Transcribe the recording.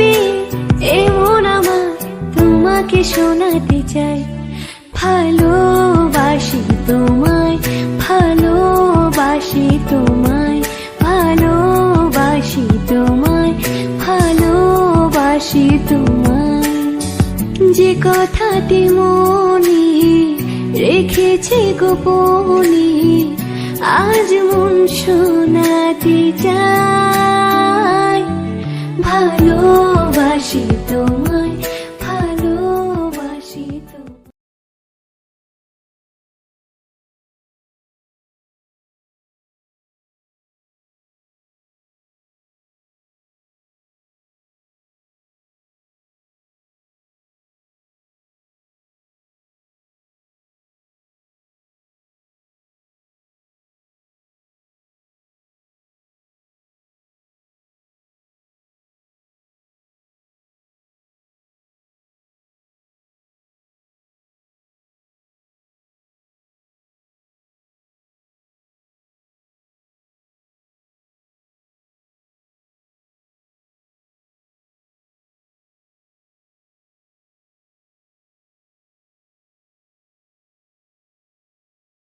সত্যি এ আমার তোমাকে শোনাতে চাই। ভালোবাসি তোমায় ভালোবাসি তোমায় ভালোবাসি তোমায় ভালোবাসি তোমায়। যে কথাতে মনে রেখেছে গোপনে, আজ মন শোনাতে চাই। ভালো ভালোবাসি তোমায়